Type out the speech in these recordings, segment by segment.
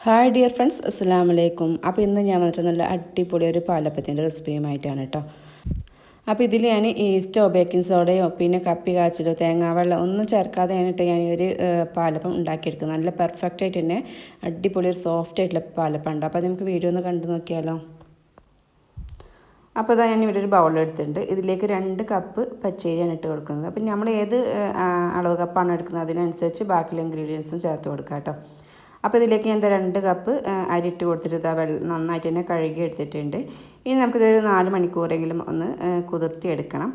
Hi dear friends അസ്സാം വലൈക്കും അപ്പോൾ ഇന്ന് ഞാൻ വന്നിട്ട് നല്ല അടിപൊളി ഒരു പാലപ്പത്തിന്റെ റെസിപ്പിയുമായിട്ടാണ് കേട്ടോ അപ്പോൾ ഇതിൽ ഞാൻ ഈസ്റ്റോ ബേക്കിംഗ് സോഡയോ പിന്നെ കപ്പി കാച്ചിലോ തേങ്ങാവെള്ളം ഒന്നും ചേർക്കാതെയാണ് കേട്ടോ ഞാൻ ഒരു പാലപ്പം ഉണ്ടാക്കിയെടുക്കുന്നത് നല്ല പെർഫെക്റ്റ് ആയിട്ട് തന്നെ അടിപൊളി ഒരു സോഫ്റ്റ് ആയിട്ടുള്ള പാലപ്പം ഉണ്ട് അപ്പോൾ നമുക്ക് വീഡിയോ ഒന്ന് കണ്ടു നോക്കിയാലോ? അപ്പോൾ അതാ ഞാൻ ഇവിടെ ഒരു ബൗൾ എടുത്തിട്ടുണ്ട്. ഇതിലേക്ക് രണ്ട് കപ്പ് പച്ചരിയാണ് ഇട്ട് കൊടുക്കുന്നത്. അപ്പം നമ്മൾ ഏത് അളവ് കപ്പാണ് എടുക്കുന്നത് അതിനനുസരിച്ച് ബാക്കിയുള്ള ഇൻഗ്രീഡിയൻസും ചേർത്ത് കൊടുക്കാം കേട്ടോ അപ്പോൾ ഇതിലേക്ക് ഞാൻ രണ്ട് കപ്പ് അരി ഇട്ട് കൊടുത്തിട്ട് വെള്ളം നന്നായിട്ട് തന്നെ കഴുകി എടുത്തിട്ടുണ്ട്. ഇനി നമുക്കിതൊരു നാല് മണിക്കൂറെങ്കിലും ഒന്ന് കുതിർത്തി എടുക്കണം.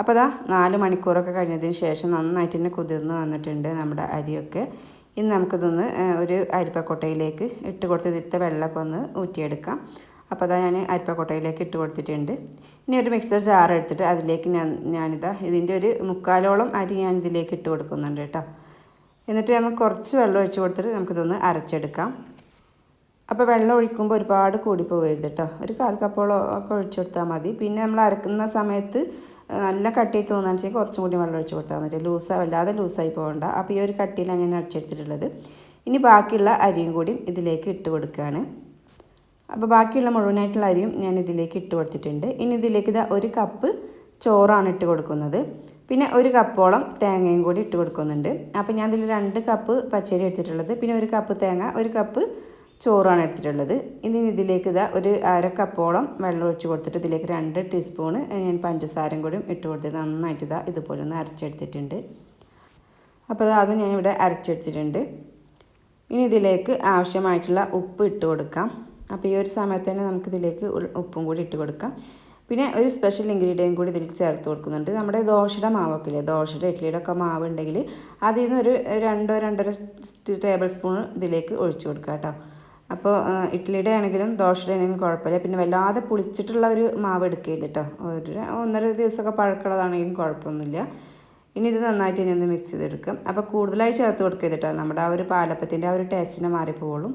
അപ്പോൾ അതാ നാല് മണിക്കൂറൊക്കെ കഴിഞ്ഞതിന് ശേഷം നന്നായിട്ട് തന്നെ കുതിർന്ന് വന്നിട്ടുണ്ട് നമ്മുടെ അരിയൊക്കെ. ഇനി നമുക്കിതൊന്ന് ഒരു അരിപ്പക്കൊട്ടയിലേക്ക് ഇട്ട് കൊടുത്തിട്ട് വെള്ളമൊക്കെ ഒന്ന് ഊറ്റിയെടുക്കാം. അപ്പോൾ അതാ ഞാൻ അരിപ്പക്കൊട്ടയിലേക്ക് ഇട്ട് കൊടുത്തിട്ടുണ്ട്. ഇനി ഒരു മിക്സർ ജാർ എടുത്തിട്ട് അതിലേക്ക് ഞാൻ ഞാനിതാ ഇതിന്റെ ഒരു മുക്കാലോളം അരി ഞാൻ ഇതിലേക്ക് ഇട്ട് കൊടുക്കുന്നുണ്ട് കേട്ടോ. എന്നിട്ട് നമ്മൾ കുറച്ച് വെള്ളം ഒഴിച്ച് കൊടുത്തിട്ട് നമുക്കിതൊന്ന് അരച്ചെടുക്കാം. അപ്പോൾ വെള്ളം ഒഴിക്കുമ്പോൾ ഒരുപാട് കൂടി പോകരുത് കേട്ടോ ഒരു കാൽ കപ്പോളം ഒക്കെ ഒഴിച്ച് കൊടുത്താൽ മതി. പിന്നെ നമ്മൾ അരക്കുന്ന സമയത്ത് നല്ല കട്ടി തോന്നുകയാണെന്ന് വെച്ചാൽ കുറച്ചും കൂടി വെള്ളം ഒഴിച്ച് കൊടുത്താൽ മതി. ലൂസാ വല്ലാതെ ലൂസായി പോകണ്ട. അപ്പോൾ ഈ ഒരു കട്ടിയിലാണ് ഞാൻ അരച്ചെടുത്തിട്ടുള്ളത്. ഇനി ബാക്കിയുള്ള അരിയും കൂടി ഇതിലേക്ക് ഇട്ട് കൊടുക്കുകയാണ്. അപ്പോൾ ബാക്കിയുള്ള മുഴുവനായിട്ടുള്ള അരിയും ഞാൻ ഇതിലേക്ക് ഇട്ട് കൊടുത്തിട്ടുണ്ട്. ഇനി ഇതിലേക്ക് ഇതാ ഒരു കപ്പ് ചോറാണ് ഇട്ട് കൊടുക്കുന്നത്. പിന്നെ ഒരു കപ്പോളം തേങ്ങയും കൂടി ഇട്ട് കൊടുക്കുന്നുണ്ട്. അപ്പോൾ ഞാൻ ഇതിൽ രണ്ട് കപ്പ് പച്ചരി എടുത്തിട്ടുള്ളത്. പിന്നെ ഒരു കപ്പ് തേങ്ങ ഒരു കപ്പ് ചോറാണ് എടുത്തിട്ടുള്ളത്. ഇനി ഇതിലേക്ക് ഇതാ ഒരു അര കപ്പോളം വെള്ളം ഒഴിച്ച് കൊടുത്തിട്ട് ഇതിലേക്ക് രണ്ട് ടീസ്പൂണ് ഞാൻ പഞ്ചസാരയും കൂടി ഇട്ട് കൊടുത്തിട്ട് നന്നായിട്ട് ഇതാ ഇതുപോലെ ഒന്ന് അരച്ചെടുത്തിട്ടുണ്ട്. അപ്പോൾ അത് ഞാനിവിടെ അരച്ചെടുത്തിട്ടുണ്ട്. ഇനി ഇതിലേക്ക് ആവശ്യമായിട്ടുള്ള ഉപ്പ് ഇട്ട് കൊടുക്കാം. അപ്പോൾ ഈ ഒരു സമയത്ത് തന്നെ നമുക്കിതിലേക്ക് ഉപ്പും കൂടി ഇട്ട് കൊടുക്കാം. പിന്നെ ഒരു സ്പെഷ്യൽ ഇൻഗ്രീഡിയൻ കൂടി ഇതിലേക്ക് ചേർത്ത് കൊടുക്കുന്നുണ്ട്. നമ്മുടെ ദോശയുടെ മാവൊക്കെ ഇല്ലേ ദോശയുടെ ഇഡ്ഡലിയുടെ ഒക്കെ മാവ് ഉണ്ടെങ്കിൽ അതിൽ നിന്ന് ഒരു രണ്ടോ രണ്ടര ടേബിൾ സ്പൂൺ ഇതിലേക്ക് ഒഴിച്ചു കൊടുക്കുക കേട്ടോ. അപ്പോൾ ഇഡ്ഡലിയുടെ ആണെങ്കിലും ദോശയുടെ ആണെങ്കിലും കുഴപ്പമില്ല. പിന്നെ വല്ലാതെ പുളിച്ചിട്ടുള്ള ഒരു മാവ് എടുക്കരുത് കേട്ടോ. ഒരു ഒന്നര ദിവസമൊക്കെ പഴക്കമുള്ളതാണെങ്കിലും കുഴപ്പമൊന്നുമില്ല. ഇനി ഇത് നന്നായിട്ട് ഇനി ഒന്ന് മിക്സ് ചെയ്തെടുക്കും. അപ്പോൾ കൂടുതലായി ചേർത്ത് കൊടുക്കരുത് കേട്ടോ. നമ്മുടെ ആ ഒരു പാലപ്പത്തിന്റെ ആ ഒരു ടേസ്റ്റിനെ മാറിപ്പോവുള്ളൂ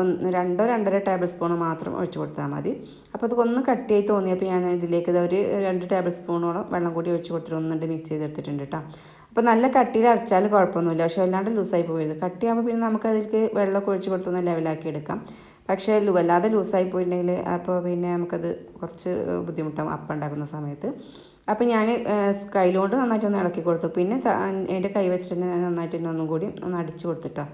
ഒന്ന് രണ്ടോ രണ്ടര ടേബിൾ സ്പൂൺ മാത്രം ഒഴിച്ച് കൊടുത്താൽ മതി. അപ്പോൾ അത് ഒന്ന് കട്ടിയായി തോന്നിയപ്പോൾ ഞാൻ ഇതിലേക്ക് ഇത് ഒരു രണ്ട് ടേബിൾ സ്പൂണോളം വെള്ളം കൂടി ഒഴിച്ച് കൊടുത്തിട്ട് ഒന്നുണ്ട് മിക്സ് ചെയ്തെടുത്തിട്ടുണ്ട് കേട്ടോ അപ്പോൾ നല്ല കട്ടിയിൽ അരച്ചാൽ കുഴപ്പമൊന്നുമില്ല. പക്ഷേ വല്ലാണ്ട് ലൂസായി പോയത്. കട്ടിയാകുമ്പോൾ പിന്നെ നമുക്ക് അതിലേക്ക് വെള്ളമൊക്കെ ഒഴിച്ച് കൊടുത്തൊന്ന് ലെവലാക്കി എടുക്കാം. പക്ഷേ വല്ലാതെ ലൂസായി പോയിട്ടുണ്ടെങ്കിൽ അപ്പോൾ പിന്നെ നമുക്കത് കുറച്ച് ബുദ്ധിമുട്ടാകും അപ്പം ഉണ്ടാക്കുന്ന സമയത്ത്. അപ്പോൾ ഞാൻ കയ്യിലുകൊണ്ട് നന്നായിട്ട് ഒന്ന് ഇളക്കി കൊടുത്തു. പിന്നെ എന്റെ കൈ വെച്ചിട്ട് നന്നായിട്ട് തന്നെ ഒന്നും കൂടി ഒന്ന് അടിച്ചു കൊടുത്തിട്ടോ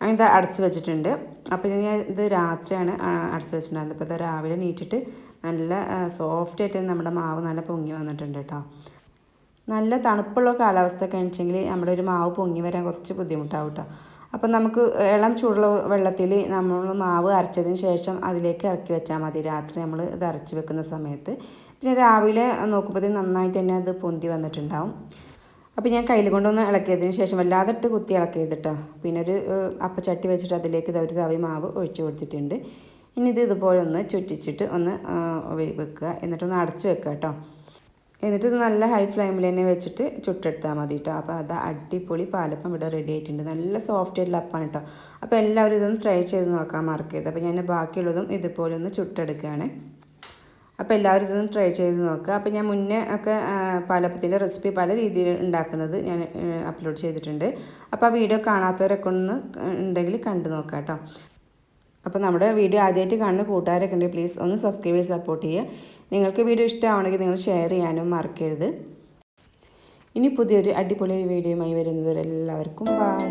ഇത് അടച്ച് വെച്ചിട്ടുണ്ട്. അപ്പോൾ ഞാൻ ഇത് രാത്രിയാണ് അടച്ച് വെച്ചിട്ടുണ്ടായിരുന്നത്. അപ്പോൾ ഇത് രാവിലെ നീറ്റിട്ട് നല്ല സോഫ്റ്റ് ആയിട്ട് നമ്മുടെ മാവ് നല്ല പൊങ്ങി വന്നിട്ടുണ്ട് കേട്ടോ നല്ല തണുപ്പുള്ള കാലാവസ്ഥ കഴിച്ചെങ്കിൽ നമ്മുടെ ഒരു മാവ് പൊങ്ങി വരാൻ കുറച്ച് ബുദ്ധിമുട്ടാവും കേട്ടോ അപ്പം നമുക്ക് ഇളം ചൂടുള്ള വെള്ളത്തിൽ നമ്മൾ മാവ് അരച്ചതിന് ശേഷം അതിലേക്ക് ഇറക്കി വെച്ചാൽ മതി. രാത്രി നമ്മൾ ഇത് അരച്ച് വെക്കുന്ന സമയത്ത്. പിന്നെ രാവിലെ നോക്കുമ്പോഴത്തേക്കും നന്നായിട്ട് തന്നെ അത് പൊന്തി വന്നിട്ടുണ്ടാവും. അപ്പോൾ ഞാൻ കയ്യിൽ കൊണ്ടൊന്ന് ഇളക്കിയതിന് ശേഷം വല്ലാതെ ഇട്ട് കുത്തി ഇളക്കിയത് പിന്നെ ഒരു അപ്പ അപ്പച്ചട്ടി വെച്ചിട്ട് അതിലേക്ക് ഇത് ഒരു തവി മാവ് ഒഴിച്ചു കൊടുത്തിട്ടുണ്ട്. ഇനി ഇത് ഇതുപോലെ ഒന്ന് ചുറ്റിച്ചിട്ട് ഒന്ന് വെക്കുക. എന്നിട്ടൊന്ന് അടച്ച് വെക്കുക കേട്ടോ. എന്നിട്ട് ഇത് നല്ല ഹൈ ഫ്ലെയിമിൽ തന്നെ വെച്ചിട്ട് ചുട്ടെടുത്താൽ മതി കേട്ടോ. അപ്പോൾ അത് അടിപൊളി പാലപ്പം ഇവിടെ റെഡി ആയിട്ടുണ്ട്. നല്ല സോഫ്റ്റ് ആയിട്ടുള്ള അപ്പാണ് കേട്ടോ. അപ്പോൾ എല്ലാവരും ഇതൊന്ന് ട്രൈ ചെയ്ത് നോക്കാൻ മറക്കരുത്. അപ്പോൾ ഞാൻ ബാക്കിയുള്ളതും ഇതുപോലെ ഒന്ന് ചുട്ടെടുക്കുകയാണ്. അപ്പോൾ എല്ലാവരും ഇതൊന്നും ട്രൈ ചെയ്ത് നോക്കുക അപ്പോൾ ഞാൻ മുന്നേ ഒക്കെ പാലപ്പത്തിന്റെ റെസിപ്പി പല രീതിയിൽ ഉണ്ടാക്കുന്നത് ഞാൻ അപ്ലോഡ് ചെയ്തിട്ടുണ്ട്. അപ്പോൾ ആ വീഡിയോ കാണാത്തവരൊക്കെ ഒന്ന് ഉണ്ടെങ്കിൽ കണ്ടു നോക്കാം കേട്ടോ. അപ്പോൾ നമ്മുടെ വീഡിയോ ആദ്യമായിട്ട് കാണുന്ന കൂട്ടുകാരൊക്കെ ഉണ്ടെങ്കിൽ പ്ലീസ് ഒന്ന് സബ്സ്ക്രൈബ് ചെയ്ത് സപ്പോർട്ട് ചെയ്യുക. നിങ്ങൾക്ക് വീഡിയോ ഇഷ്ടമാണെങ്കിൽ നിങ്ങൾ ഷെയർ ചെയ്യാനും മറക്കരുത്. ഇനി പുതിയൊരു അടിപൊളി വീഡിയോയുമായി വരുന്നവരെല്ലാവർക്കും ബായ്